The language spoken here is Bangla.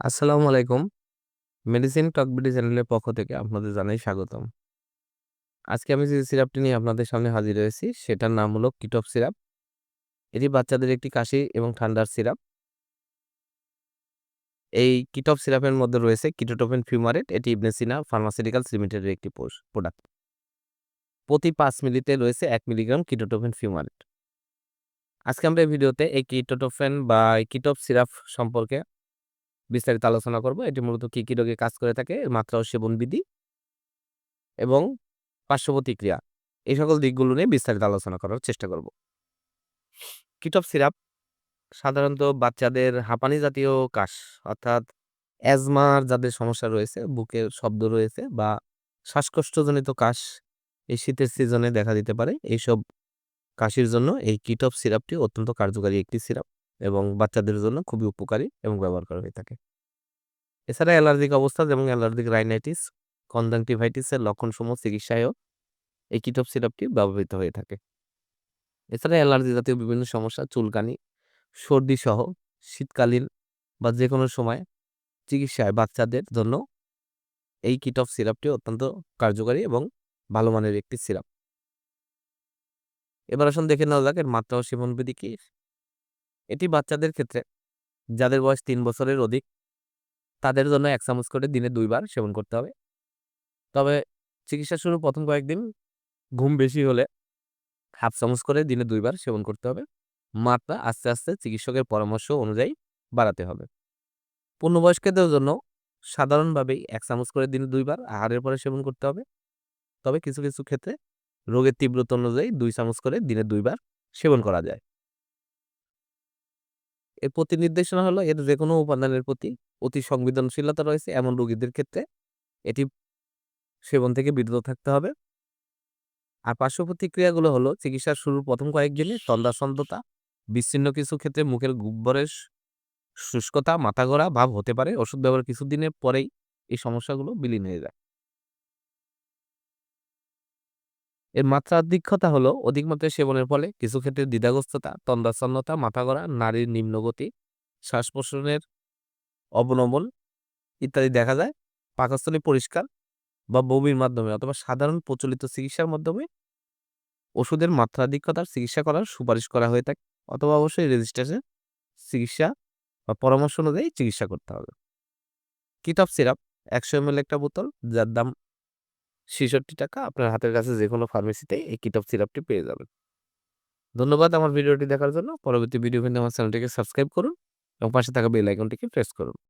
আসসালামু আলাইকুম। মেডিসিন টকবিডি চ্যানেলের পক্ষ থেকে আপনাদের জানাই স্বাগতম। আজকে আমি যে সিরাপটি নিয়ে আপনাদের সামনে হাজির হয়েছি, সেটার নাম হলো কিটপ সিরাপ। এটি বাচ্চাদের একটি কাশি এবং ঠান্ডার সিরাপ। এই কিটপ সিরাপের মধ্যে রয়েছে কিটোটোফেন ফিউমারেট এটি ইবনে সিনা ফার্মাসিউটিক্যালস লিমিটেডের একটি প্রোডাক্ট। প্রতি পাঁচ মিলিতে রয়েছে এক মিলিগ্রাম কিটোটোফেন ফিউমারেট। আজকে আমরা এই ভিডিওতে এই কিটোটোফেন বা কিটপ সিরাপ সম্পর্কে বিস্তারিত আলোচনা করব। এটি মূলত কি, কি রোগে কাজ করে থাকে, মাত্রা ও সেবন বিধি এবং পার্শ্ব প্রতিক্রিয়া এই সকল দিকগুলো নিয়ে বিস্তারিত আলোচনা করার চেষ্টা করব। কিটপ সিরাপ সাধারণত বাচ্চাদের হাঁপানি জাতীয় কাশ অর্থাৎ অ্যাজমার যাদের সমস্যা রয়েছে, বুকের শব্দ রয়েছে বা শ্বাসকষ্টজনিত কাশ এই শীতের সিজনে দেখা দিতে পারে। এইসব কাশির জন্য এই কিটপ সিরাপটি অত্যন্ত কার্যকারী একটি সিরাপ এবং বাচ্চাদের জন্য খুবই উপকারী এবং ব্যবহার করা হয়ে থাকে। এছাড়া অ্যালার্জিক অবস্থা যেমন অ্যালার্জিক রাইনাইটিস, কনজাংটিভাইটিসের লক্ষণসমূহ চিকিৎসায়ও এই কিটপ সিরাপটি ব্যবহৃত হয়ে থাকে। এছাড়া অ্যালার্জি জাতীয় বিভিন্ন সমস্যা চুলকানি, সর্দি সহ শীতকালীন বা যে কোনো সময় চিকিৎসায় বাচ্চাদের জন্য এই কিটপ সিরাপটি অত্যন্ত কার্যকারী এবং ভালো মানের একটি সিরাপ। এবার আসুন দেখে নেওয়া যাক এর মাত্রা ও সেবন বিধি কি? এটি বাচ্চাদের ক্ষেত্রে যাদের বয়স তিন বছরের অধিক তাদের জন্য এক চামচ করে দিনে দুইবার সেবন করতে হবে। তবে চিকিৎসা শুরু প্রথম কয়েকদিন ঘুম বেশি হলে হাফ চামচ করে দিনে দুইবার সেবন করতে হবে। মাত্রা আস্তে, আস্তে চিকিৎসকের পরামর্শ অনুযায়ী বাড়াতে হবে। পূর্ণবয়স্কদের জন্য সাধারণভাবেই এক চামচ করে দিনে দুইবার আহারের পরে সেবন করতে হবে। তবে কিছু, কিছু ক্ষেত্রে রোগের তীব্রতা অনুযায়ী দুই চামচ করে দিনে দুইবার সেবন করা যায়। এর প্রতি নির্দেশনা হলো এর যেকোনো উপাদানের প্রতি অতি সংবেদনশীলতা রয়েছে এমন রোগীদের ক্ষেত্রে এটি সেবন থেকে বিরত থাকতে হবে। আর পার্শ্ব প্রতিক্রিয়াগুলো হলো চিকিৎসার শুরুর প্রথম কয়েকদিনে সন্ধ্যাসন্ধতা, বিচ্ছিন্ন কিছু ক্ষেত্রে মুখের গুব্বরের শুষ্কতা, মাথা ঘোরা ভাব হতে পারে। ওষুধ ব্যবহার কিছুদিনের পরেই এই সমস্যাগুলো বিলীন হয়ে যায়। এর মাত্রাধিক্যতা হলো অধিক মাত্রায় সেবনের ফলে কিছু ক্ষেত্রে দ্বিধাগ্রস্ততা, তন্দ্রাচ্ছন্নতা, মাথা ঘোরা, নারীর নিম্নগতি, শ্বাস-প্রশ্বাসের অবনমন ইত্যাদি দেখা যায়। পাকস্থলী পরিষ্কার বা বমির মাধ্যমে অথবা সাধারণ প্রচলিত চিকিৎসার মাধ্যমে ওষুধের মাত্রাধিক্যতার চিকিৎসা করার সুপারিশ করা হয়ে থাকে অথবা অবশ্যই রেজিস্ট্রেশন চিকিৎসা বা পরামর্শ অনুযায়ী চিকিৎসা করতে হবে। কিটপ সিরাপ ১০০ এমএল একটা বোতল যার দাম ছেষট্টি আপনার হাতের কাছে যে কোনো ফার্মেসিতে এই কিটপ সিরাপটি পেয়ে যাবেন। ধন্যবাদ আমার ভিডিওটি দেখার জন্য। পরবর্তী ভিডিও কিন্তু আমার চ্যানেলটিকে সাবস্ক্রাইব করুন এবং পাশে থাকা বেল আইকনটিকে প্রেস করুন।